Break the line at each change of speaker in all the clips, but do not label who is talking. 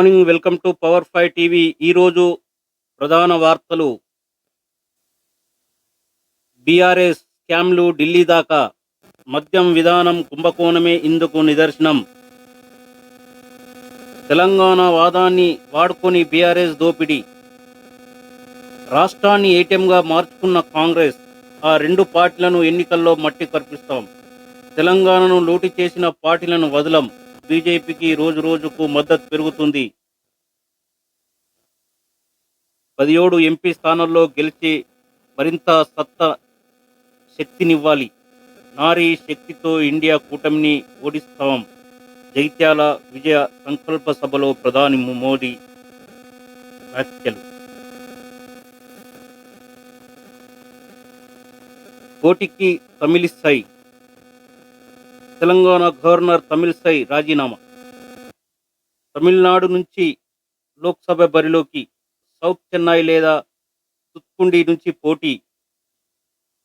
Morning welcome to power five TV. ఈరోజు ప్రధాన వార్తలు. బీఆర్ఎస్ స్కామ్లు ఢిల్లీ దాకా. మద్యం విధానం కుంభకోణమే ఇందుకు నిదర్శనం. తెలంగాణ వాదాన్ని వాడుకొని బీఆర్ఎస్ దోపిడీ. రాష్ట్రాన్ని ఏటీఎంగా మార్చుకున్న కాంగ్రెస్ ఆ రెండు పార్టీలను ఎన్నికల్లో మట్టి కర్పిస్తాం. తెలంగాణను లూటి చేసిన పార్టీలను వదలం. బీజేపీకి రోజు రోజుకు మద్దతు పెరుగుతుంది. పదిహేడు ఎంపీ స్థానాల్లో గెలిచి మరింత సత్తా శక్తినివ్వాలి. నారీ శక్తితో ఇండియా కూటమిని ఓడిస్తాం. జైత్యాల విజయ సంకల్ప సభలో ప్రధాని మోడీ వ్యాఖ్యలు. కోటికి తమిళిస్తాయి. తెలంగాణ గవర్నర్ తమిళసై రాజీనామా. తమిళనాడు నుంచి లోక్సభ బరిలోకి సౌత్ చెన్నై లేదా తుత్కుండి నుంచి పోటీ.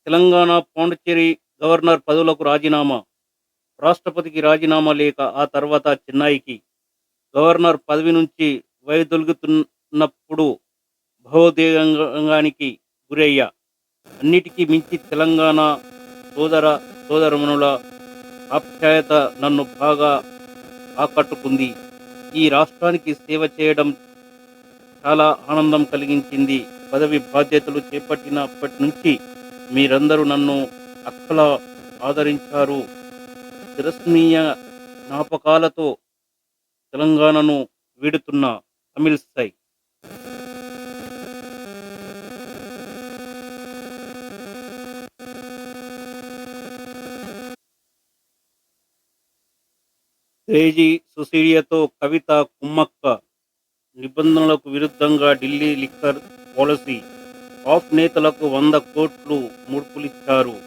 తెలంగాణ పాండిచ్చేరి గవర్నర్ పదవులకు రాజీనామా. రాష్ట్రపతికి రాజీనామా లేక ఆ తర్వాత చెన్నైకి. గవర్నర్ పదవి నుంచి వైదొలుగుతున్నప్పుడు భావోద్వేగానికి గురయ్యా. అన్నిటికీ మించి తెలంగాణ సోదర సోదరమునుల ఆప్యాయత నన్ను బాగా ఆకట్టుకుంది. ఈ రాష్ట్రానికి సేవ చేయడం చాలా ఆనందం కలిగించింది. పదవి బాధ్యతలు చేపట్టినప్పటి నుంచి మీరందరూ నన్ను అక్కల ఆదరించారు. తిరస్మీయ జ్ఞాపకాలతో తెలంగాణను వీడుతున్న తమిళ్ సై క్రేజీ సుసీడియాతో కవిత కుమ్మక్క నిబంధనలకు విరుద్ధంగా ఢిల్లీ లిక్కర్ పాలసీ ఆఫ్ నేతలకు వంద కోట్లు ముడుపులిచ్చారు.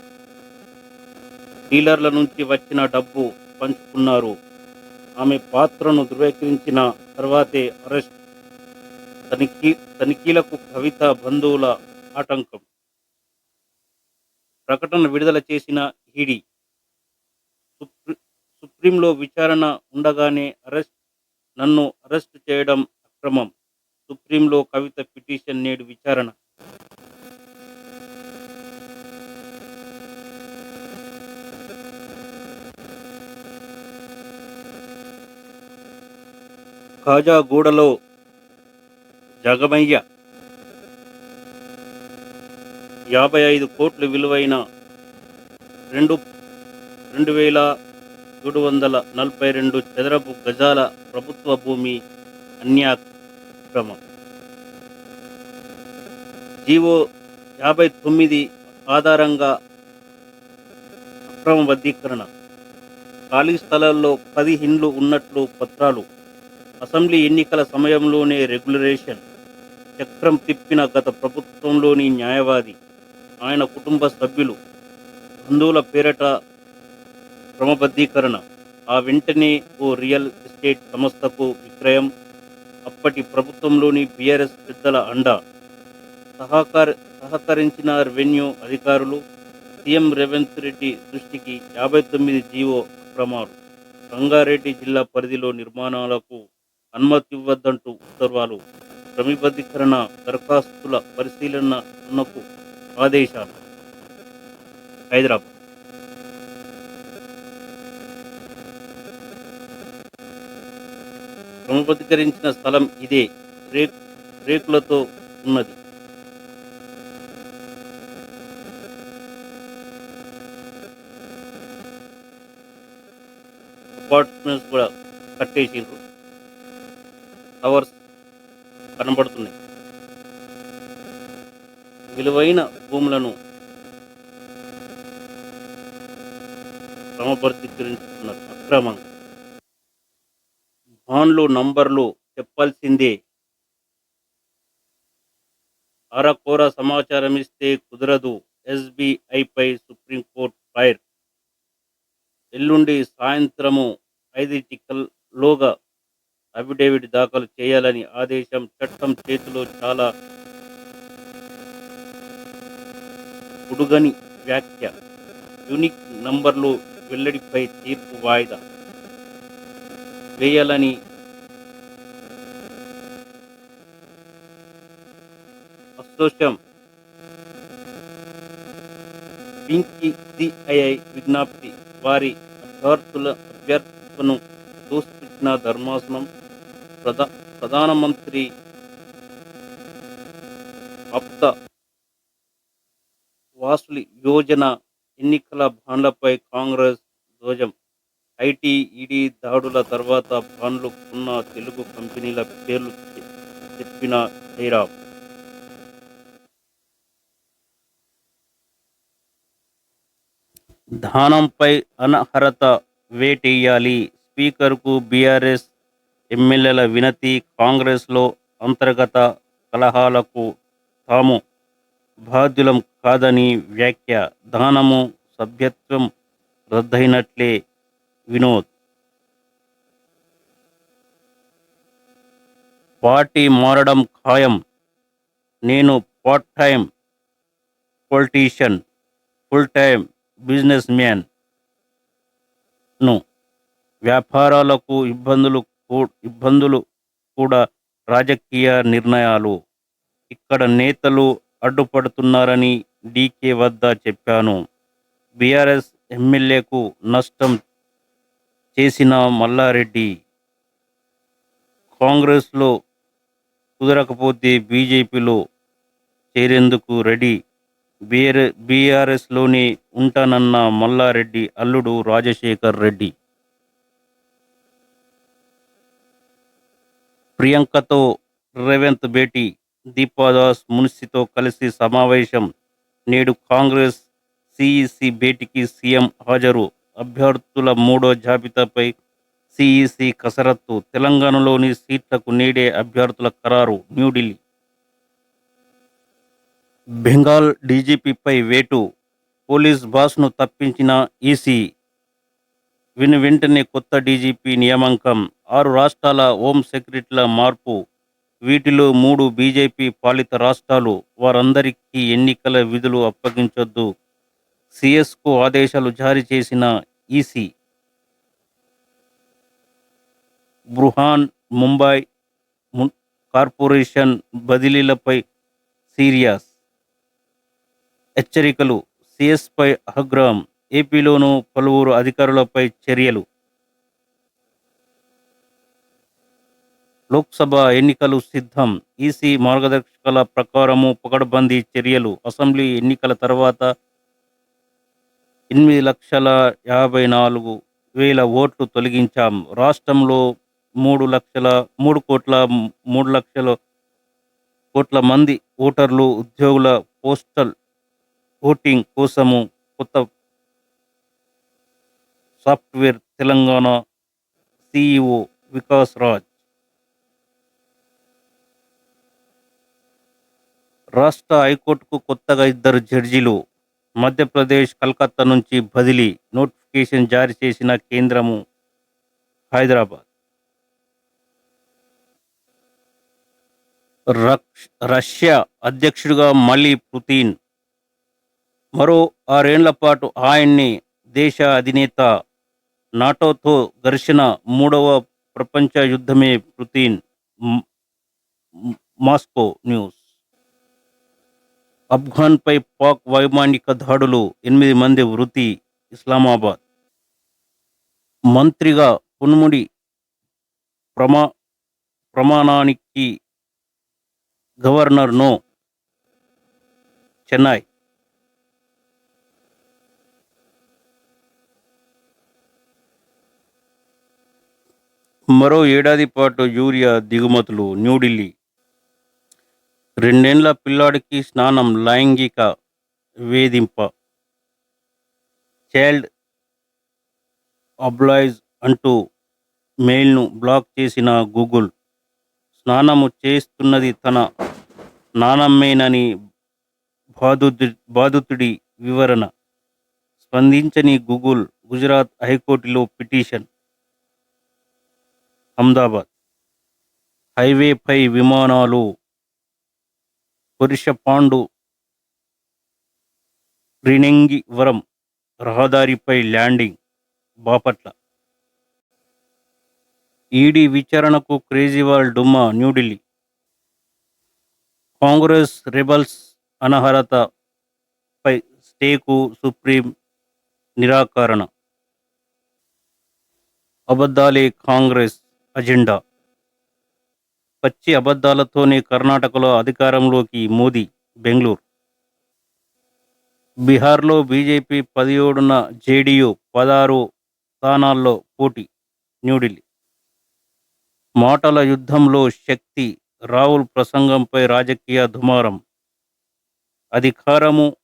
డీలర్ల నుంచి వచ్చిన డబ్బు పంచుకున్నారు. ఆమె పాత్రను ధృవీకరించిన తర్వాతే అరెస్ట్. తనిఖీ తనిఖీలకు కవిత బంధువుల ఆటంకం. ప్రకటన విడుదల చేసిన ఈడీ. సుప్రీ సుప్రీంలో విచారణ ఉండగానే అరెస్ట్ నన్ను అరెస్ట్ చేయడం అక్రమం. సుప్రీంలో కవిత పిటిషన్ నేడు విచారణ. కాజాగూడలో జగమయ్య యాభై ఐదు కోట్లు విలువైన రెండు రెండు వేల ఏడు వందల నలభై రెండు చదరపు గజాల ప్రభుత్వ భూమి అన్యాక్రమం. జీవో యాభై తొమ్మిది ఆధారంగా అక్రమ వర్గీకరణ ఖాళీ స్థలాల్లో పది హిండ్లు ఉన్నట్లు పత్రాలు. అసెంబ్లీ ఎన్నికల సమయంలోనే రెగ్యులరేషన్. చక్రం తిప్పిన గత ప్రభుత్వంలోని న్యాయవాది ఆయన కుటుంబ సభ్యులు బంధువుల పేరట క్రమబద్ధీకరణ. ఆ వెంటనే ఓ రియల్ ఎస్టేట్ సంస్థకు విక్రయం. అప్పటి ప్రభుత్వంలోని బీఆర్ఎస్ పెద్దల అండ. సహకార సహకరించిన రెవెన్యూ అధికారులు సీఎం రేవంత్ రెడ్డి దృష్టికి యాభై తొమ్మిది జీవో అక్రమాలు రంగారెడ్డి జిల్లా పరిధిలో నిర్మాణాలకు అనుమతి ఇవ్వద్దంటూ ఉత్తర్వులు. క్రమబద్ధీకరణ దరఖాస్తుల పరిశీలనకు ఆదేశాలు. హైదరాబాద్. క్రమబద్ధీకరించిన స్థలం ఇదే రేక్ రేకులతో ఉన్నది. అపార్ట్మెంట్స్ కూడా కట్టేసిండ్రు. టవర్స్ కనబడుతున్నాయి. విలువైన భూములను క్రమబద్ధీకరించుకున్నారు అక్రమంగా బాండ్లు నంబర్లు చెప్పాల్సిందే. అరకోర సమాచారం ఇస్తే కుదరదు. ఎస్బీఐపై సుప్రీంకోర్టు ఫైర్. ఎల్లుండి సాయంత్రము ఐదింటికల్లోగా అఫిడేవిట్ దాఖలు చేయాలని ఆదేశం చట్టం చేతిలో చాలా ఉడుగని వ్యాఖ్య. యూనిక్ నంబర్లు వెల్లడిపై తీర్పు వాయిదా వేయాలని సంతోషం. పింకి సిఐఐ విజ్ఞప్తి. వారి అభ్యర్థుల అభ్యర్థులను దూషించిన ధర్మాసనం ప్రధా ప్రధానమంత్రి ఆప్త వాసులి యోజన ఎన్నికల బాండ్లపై కాంగ్రెస్ ధ్వజం. ఐటీ ఈడీ దాడుల తర్వాత బాండ్లు కొన్న తెలుగు కంపెనీల పేర్లు చెప్పిన జయరాం ధానంపై అనర్హత వేటేయాలి. స్పీకర్కు బీఆర్ఎస్ ఎమ్మెల్యేల వినతి కాంగ్రెస్లో అంతర్గత కలహాలకు తాము బాధ్యులం కాదని వ్యాఖ్య. దానము సభ్యత్వం రద్దయినట్లే వినోద్. పార్టీ మారడం ఖాయం. నేను part time politician. Full time business మ్యాన్ను వ్యాపారాలకు ఇబ్బందులు కూ- ఇబ్బందులు కూడా రాజకీయ నిర్ణయాలు. ఇక్కడ నేతలు అడ్డుపడుతున్నారని డీకే వద్ద చెప్పాను. బీఆర్ఎస్ ఎమ్మెల్యేకు నష్టం చేసిన మల్లారెడ్డి. కాంగ్రెస్లో కుదరకపోతే బీజేపీలో చేరేందుకు రెడీ. బీఆర్ బీఆర్ఎస్లోనే ఉంటానన్న మల్లారెడ్డి అల్లుడు రాజశేఖర్ రెడ్డి. ప్రియాంకతో రేవంత్ భేటీ దీపాదాస్ మున్సితో కలిసి సమావేశం నేడు కాంగ్రెస్ సిఈసి భేటీకి సీఎం హాజరు. అభ్యర్థుల మూడో జాబితాపై సిఈసి కసరత్తు. తెలంగాణలోని సీట్లకు నేడే అభ్యర్థుల ఖరారు న్యూఢిల్లీ. బెంగాల్ డీజీపీపై వేటు. పోలీస్ బాస్ను తప్పించిన ఈసీ. విని వెంటనే కొత్త డీజీపీ నియామకం. ఆరు రాష్ట్రాల హోం సెక్రటరీల మార్పు. వీటిలో మూడు బీజేపీ పాలిత రాష్ట్రాలు. వారందరికీ ఎన్నికల విధులు అప్పగించొద్దు. సిఎస్కు ఆదేశాలు జారీ చేసిన ఈసీ. బృహాన్ ముంబై కార్పొరేషన్ బదిలీలపై సీరియస్. హెచ్చరికలు. సిఎస్పై ఆగ్రహం. ఏపీలోనూ పలువురు అధికారులపై చర్యలు. లోక్సభ ఎన్నికలు సిద్ధం. ఈసీ మార్గదర్శకాల ప్రకారము పకడ్బందీ చర్యలు. అసెంబ్లీ ఎన్నికల తర్వాత ఎనిమిది లక్షల యాభై నాలుగు వేల ఓట్లు తొలగించాం. రాష్ట్రంలో మూడు లక్షల మూడు కోట్ల మూడు లక్షల కోట్ల మంది ఓటర్లు ఉద్యోగుల పోస్టల్ ఓటింగ్ కోసము కొత్త సాఫ్ట్వేర్ తెలంగాణ సిఇఓ వికాస్ రాజ్. రాష్ట్ర హైకోర్టుకు కొత్తగా ఇద్దరు జడ్జీలు మధ్యప్రదేశ్ కలకత్తా నుంచి బదిలీ నోటిఫికేషన్ జారీ చేసిన కేంద్రము హైదరాబాద్. రక్ష- రష్యా అధ్యక్షుడిగా మళ్ళీ పుతిన్ మరో ఆరేండ్ల పాటు ఆయన్ని దేశ అధినేత నాటోతో ఘర్షణ మూడవ ప్రపంచ యుద్ధమే పుతిన్ మాస్కో న్యూస్. ఆఫ్ఘాన్పై పాక్ వైమానిక దాడులు ఎనిమిది మంది వృత్తి ఇస్లామాబాద్. మంత్రిగా పున్ముడి ప్రమా ప్రమాణానికి గవర్నర్ను చెన్నై. మరో ఏడాది పాటు యూరియా దిగుమతులు న్యూఢిల్లీ. రెండేండ్ల పిల్లాడికి స్నానం లైంగిక వేధింప. చైల్డ్ అబ్లాయిజ్ అంటూ మెయిల్ను బ్లాక్ చేసిన గూగుల్. స్నానము చేస్తున్నది తన నానమ్మేనని బాధితు బాధితుడి వివరణ. స్పందించని గూగుల్ గుజరాత్ హైకోర్టులో పిటిషన్. అహ్మదాబాద్. హైవేపై విమానాలు పురుషపాండు రిణింగివరం రహదారిపై ల్యాండింగ్ బాపట్ల. ఈడీ విచారణకు కేజ్రీవాల్ డుమ్మా న్యూఢిల్లీ. కాంగ్రెస్ రెబల్స్ అనర్హతపై స్టేకు సుప్రీం నిరాకరణ. అబద్ధాలే కాంగ్రెస్ అజెండా. పచ్చి అబద్ధాలతోనే కర్ణాటకలో అధికారంలోకి మోదీ బెంగళూరు. బీహార్లో బీజేపీ పదిహేడున జేడీయూ పదహారు స్థానాల్లో పోటీ న్యూఢిల్లీ. మాటల యుద్ధంలో శక్తి రాహుల్ ప్రసంగంపై రాజకీయ దుమారం. అధికారము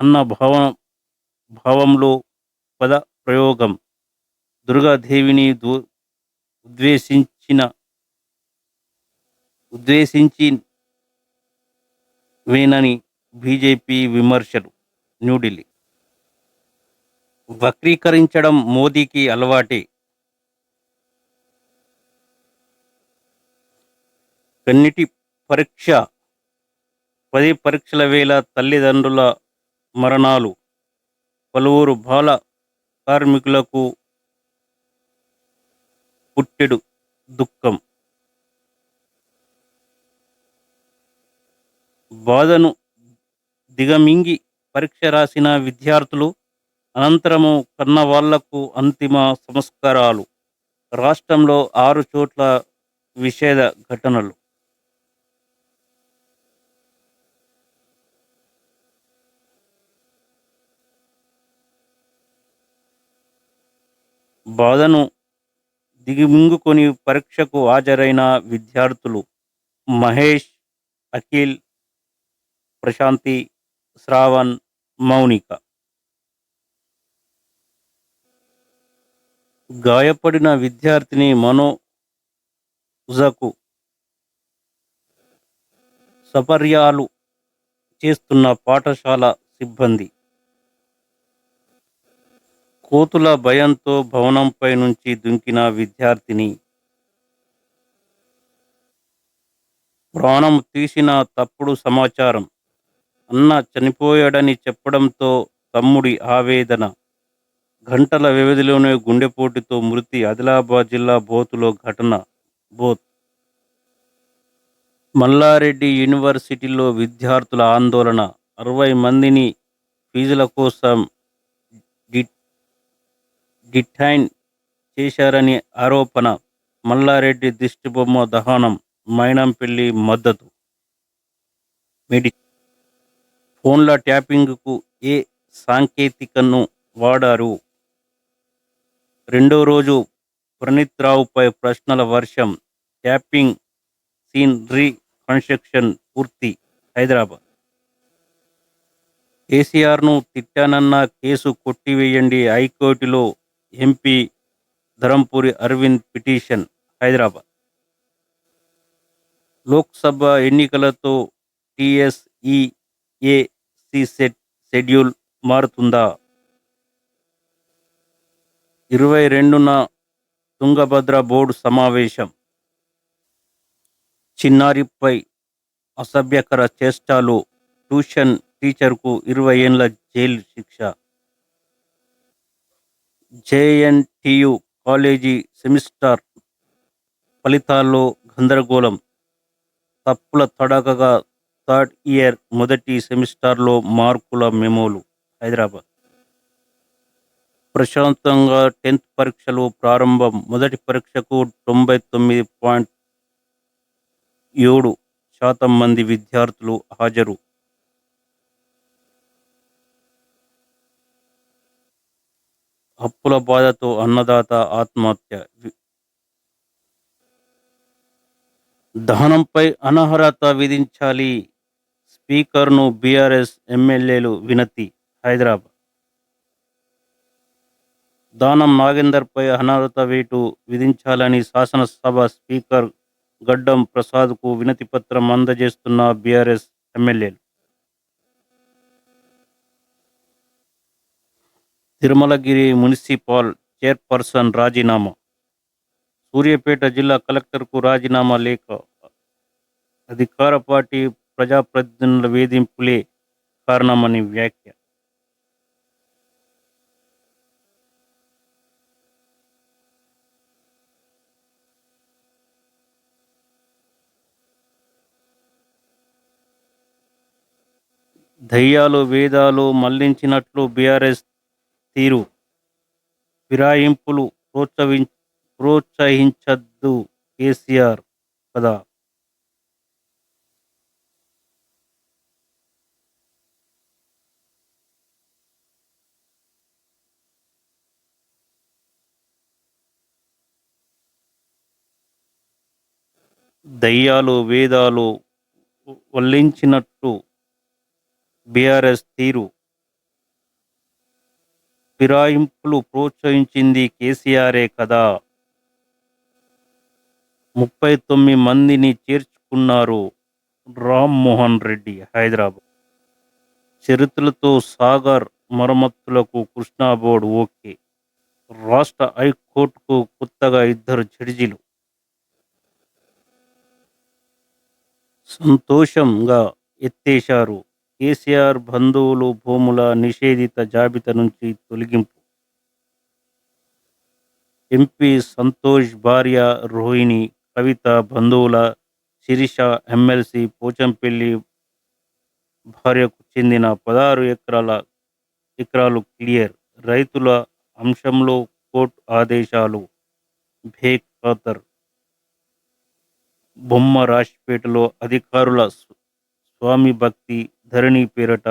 అన్న భావ భావంలో పద ప్రయోగం. దుర్గాదేవిని దూ ఉద్దేశించిన ఉద్దేశించి వేనని బీజేపీ విమర్శలు న్యూఢిల్లీ. వక్రీకరించడం మోదీకి అలవాటే. కన్నిటి పరీక్ష పది పరీక్షల వేళ తల్లిదండ్రుల మరణాలు. పలువురు బాల కార్మికులకు పుట్టెడు దుఃఖం. బాధను దిగమింగి పరీక్ష రాసిన విద్యార్థులు అనంతరము కన్న వాళ్ళకు అంతిమ సంస్కారాలు. రాష్ట్రంలో ఆరు చోట్ల విషేద ఘటనలు. బాధను దిగిమింగుకొని పరీక్షకు హాజరైన విద్యార్థులు మహేష్ అఖిల్ ప్రశాంతి శ్రావణ్ మౌనిక. గాయపడిన విద్యార్థిని మనోజకు సపర్యాలు చేస్తున్న పాఠశాల సిబ్బంది. కోతుల భయంతో భవనంపై నుంచి దుంకిన విద్యార్థిని. ప్రాణం తీసిన తప్పుడు సమాచారం. అన్న చనిపోయాడని చెప్పడంతో తమ్ముడి ఆవేదన. గంటల వ్యవధిలోనే గుండెపోటుతో మృతి ఆదిలాబాద్ జిల్లా బోతులో ఘటన. బోత్. మల్లారెడ్డి యూనివర్సిటీలో విద్యార్థుల ఆందోళన. అరవై మందిని ఫీజుల కోసం డిటైన్ చేశారని ఆరోపణ మల్లారెడ్డి దిష్టిబొమ్మ దహనం మైనంపల్లి మద్దతు. మెడి ఫోన్ల ట్యాపింగ్కు ఏ సాంకేతికను వాడారు? రెండో రోజు ప్రణీత్ రావుపై ప్రశ్నల వర్షం ట్యాపింగ్ సీన్ రీ కన్స్ట్రక్షన్ పూర్తి హైదరాబాద్. కేసీఆర్ను తిట్టానన్న కేసు కొట్టివేయండి హైకోర్టులో ఎంపీ ధరంపూరి అరవింద్ పిటిషన్ హైదరాబాద్. లోక్సభ ఎన్నికలతో టిఎస్ఈఏసి సెట్ షెడ్యూల్ మారుతుందా? ఇరవై రెండున తుంగభద్ర బోర్డు సమావేశం. చిన్నారిపై అసభ్యకర చేష్టాలు. ట్యూషన్ టీచర్కు ఇరవై ఏళ్ళ జైలు శిక్ష. జేఎన్టీయు కాలేజీ సెమిస్టర్ ఫలితాల్లో గందరగోళం. తప్పుల తడకగా థర్డ్ ఇయర్ మొదటి సెమిస్టర్లో మార్కుల మెమోలు. హైదరాబాద్. ప్రశాంతంగా టెన్త్ పరీక్షలు ప్రారంభం. మొదటి పరీక్షకు తొంభై తొమ్మిది పాయింట్ ఏడు శాతం మంది విద్యార్థులు హాజరు. అప్పుల బాధతో అన్నదాత ఆత్మహత్య. దహనంపై అనర్హత విధించాలి. స్పీకర్ను బీఆర్ఎస్ ఎమ్మెల్యేలు వినతి హైదరాబాద్. దానం నాగేందర్పై అనర్హత వేటు విధించాలని శాసనసభ స్పీకర్ గడ్డం ప్రసాద్కు వినతి పత్రం అందజేస్తున్న బీఆర్ఎస్ ఎమ్మెల్యేలు. తిరుమలగిరి మున్సిపల్ చైర్పర్సన్ రాజీనామా. సూర్యాపేట జిల్లా కలెక్టర్కు రాజీనామా లేఖ. అధికార పార్టీ ప్రజాప్రతినిధుల వేధింపులే కారణమని వ్యాఖ్య. దయ్యాలు వేదాలు మళ్ళించినట్లు బీఆర్ఎస్ తీరు. ఫిరాయింపులు ప్రోత్సవి ప్రోత్సహించద్దు కేసీఆర్ కదా. దయ్యాలు వేదాలు వల్లించినట్టు బీఆర్ఎస్ తీరు. ఫిరాయింపులు ప్రోత్సహించింది కేసీఆరే కదా. ముప్పై తొమ్మిది మందిని చేర్చుకున్నారు రామ్మోహన్ రెడ్డి హైదరాబాద్. చరిత్రలతో సాగర్ మరమ్మతులకు కృష్ణా బోర్డు ఓకే. రాష్ట్ర హైకోర్టుకు కొత్తగా ఇద్దరు జడ్జీలు. సంతోషంగా ఎత్తేశారు కేసీఆర్ బంధువులు భూముల నిషేధిత జాబితా నుంచి తొలగింపు. ఎంపీ సంతోష్ భార్య రోహిణి కవిత బంధువుల శిరీష ఎమ్మెల్సీ పోచంపల్లి భార్యకు చెందిన పదహారు ఎకరాల ఎకరాలు క్లియర్. రైతుల అంశంలో కోర్టు ఆదేశాలు బేఖాతర్ బొమ్మ రాశిపేటలో అధికారుల స్వామి భక్తి ధరణి పేరట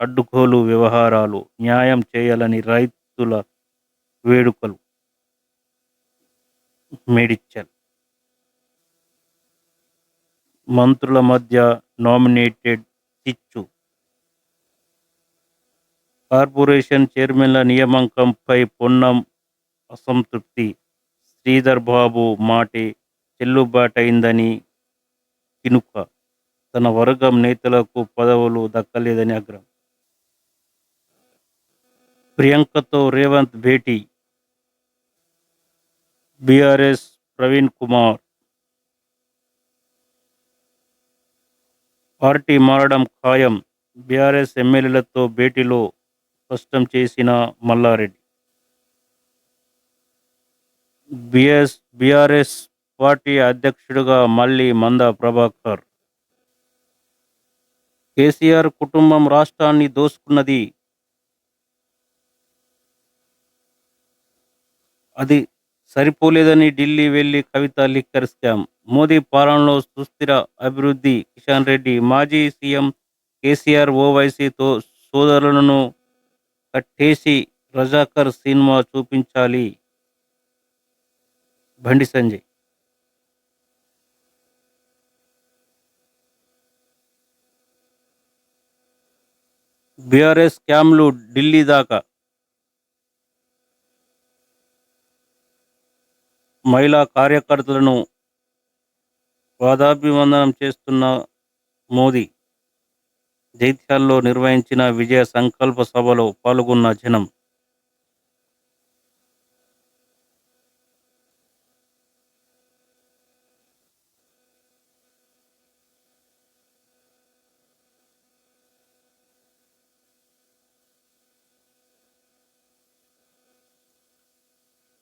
అడ్డుకోలు వ్యవహారాలు న్యాయం చేయాలని రైతుల వేడుకలు మేడిచ్చల్ మంత్రుల మధ్య నామినేటెడ్ చిచ్చు. కార్పొరేషన్ చైర్మన్ల నియామకంపై పొన్నం అసంతృప్తి. శ్రీధర్ బాబు మాటే చెల్లుబాటైందని కినుక తన వర్గం నేతలకు పదవులు దక్కలేదని ఆగ్రహం. ప్రియాంకతో రేవంత్ భేటీ. బీఆర్ఎస్ ప్రవీణ్ కుమార్. పార్టీ మారడం ఖాయం. బీఆర్ఎస్ ఎమ్మెల్యేలతో భేటీలో స్పష్టం చేసిన మల్లారెడ్డి. బిఎస్ బీఆర్ఎస్ పార్టీ అధ్యక్షుడిగా మళ్ళీ మంద ప్రభాకర్. కేసీఆర్ కుటుంబం రాష్ట్రాన్ని దోసుకున్నది. అది సరిపోలేదని ఢిల్లీ వెళ్ళి కవిత లిక్కర్ స్కామ్. మోదీ పాలనలో సుస్థిర అభివృద్ధి కిషన్ రెడ్డి మాజీ సీఎం కేసీఆర్ ఓవైసీతో సోదరులను కట్టేసి రజాకర్ సినిమా చూపించాలి. బండి సంజయ్. బీఆర్ఎస్ స్కామ్లు ఢిల్లీ దాకా. మహిళా కార్యకర్తలను పాదాభివందనం చేస్తున్న మోదీ జైత్యాల్లో నిర్వహించిన విజయ సంకల్ప సభలో పాల్గొన్న జనం.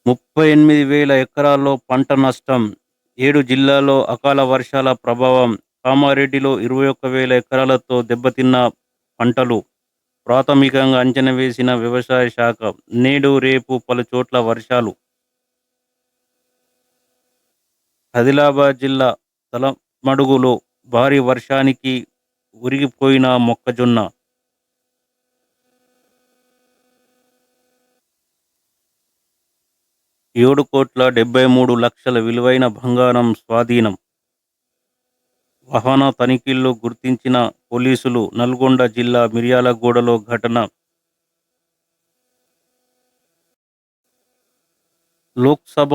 ముప్పై ఎనిమిది వేల ఎకరాల్లో పంట నష్టం ఏడు జిల్లాల్లో అకాల వర్షాల ప్రభావం కామారెడ్డిలో ఇరవై ఒక్క వేల ఎకరాలతో దెబ్బతిన్న పంటలు ప్రాథమికంగా అంచనా వేసిన వ్యవసాయ శాఖ నేడు రేపు పలు చోట్ల వర్షాలు. ఆదిలాబాద్ జిల్లా తలమడుగులో భారీ వర్షానికి ఉరిగిపోయిన మొక్కజొన్న ఏడు కోట్ల డెబ్బై మూడు లక్షల విలువైన బంగారం స్వాధీనం. వాహన తనిఖీల్లో గుర్తించిన పోలీసులు నల్గొండ జిల్లా మిర్యాలగూడలో ఘటన. లోక్సభ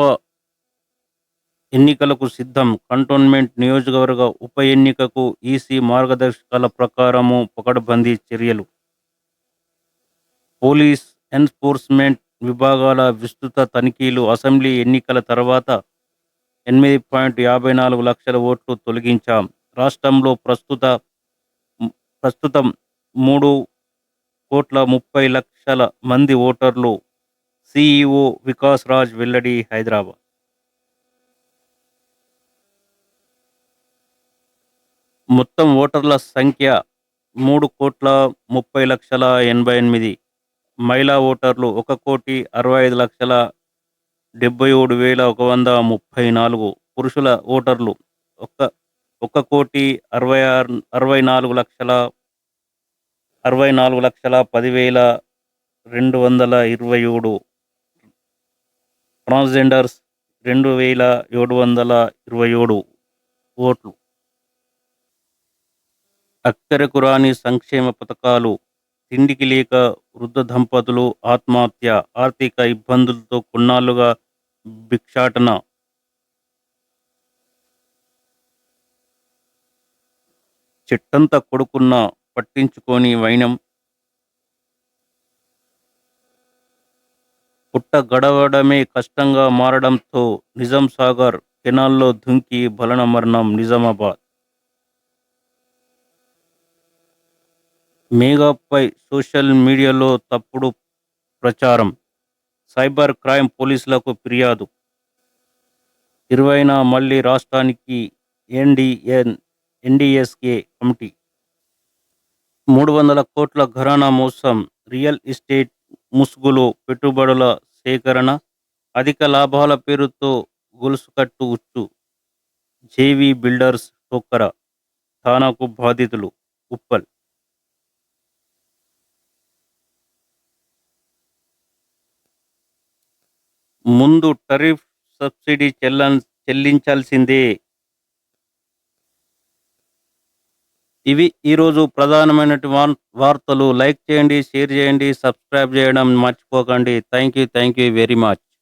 ఎన్నికలకు సిద్ధం కంటోన్మెంట్ నియోజకవర్గ ఉప ఎన్నికకు ఈసీ మార్గదర్శకాల ప్రకారము పకడ్బందీ చర్యలు. పోలీస్ ఎన్ఫోర్స్మెంట్ విభాగాల విస్తృత తనిఖీలు అసెంబ్లీ ఎన్నికల తర్వాత ఎనిమిది పాయింట్ యాభై నాలుగు లక్షల ఓట్లు తొలగించాం. రాష్ట్రంలో ప్రస్తుత ప్రస్తుతం మూడు కోట్ల ముప్పై లక్షల మంది ఓటర్లు సిఇఓ వికాస్ రాజ్ వెల్లడి హైదరాబాద్. మొత్తం ఓటర్ల సంఖ్య మూడు కోట్ల ముప్పై లక్షల ఎనభై ఎనిమిది. మహిళా ఓటర్లు ఒక కోటి అరవై ఐదు లక్షల డెబ్బై ఏడు వేల ఒక వంద ముప్పై నాలుగు పురుషుల ఓటర్లు ఒక ఒక కోటి అరవై ఆరు అరవై నాలుగు లక్షల అరవై నాలుగు లక్షల పదివేల రెండు వందల ఇరవై ఏడు ట్రాన్స్జెండర్స్ రెండు వేల ఏడు వందల ఇరవై ఏడు ఓట్లు. అక్కరకు రాని సంక్షేమ పథకాలు తిండికి లేక వృద్ధ దంపతులు ఆత్మహత్య ఆర్థిక ఇబ్బందులతో కొన్నాళ్ళుగా భిక్షాటన. చెట్టంతా కొడుకున్న పట్టించుకొని వైనం. పుట్ట గడవడమే కష్టంగా మారడంతో నిజాం సాగర్ కెనాల్లో దుంకి బలన మరణం నిజామాబాద్. మేఘాపై సోషల్ మీడియాలో తప్పుడు ప్రచారం. సైబర్ క్రైమ్ పోలీసులకు ఫిర్యాదు. ఇరవైన మళ్ళీ రాష్ట్రానికి ఎన్డిఎన్ ఎన్డిఎస్కే కమిటీ. మూడు వందల కోట్ల ఘరానా మోసం రియల్ ఎస్టేట్ ముసుగులో పెట్టుబడుల సేకరణ అధిక లాభాల పేరుతో గొలుసుకట్టు ఉచ్చు. జేవీ బిల్డర్స్ టోక్కర థానాకు బాధితులు ఉప్పల్ ముందు టరిఫ్ సబ్సిడీ చెల్ల చెల్లించాల్సిందే. ఇవి ఈరోజు ప్రధానమైనటువంటి వార్తలు. లైక్ చేయండి షేర్ చేయండి సబ్స్క్రైబ్ చేయడం మర్చిపోకండి. Thank you thank you very much.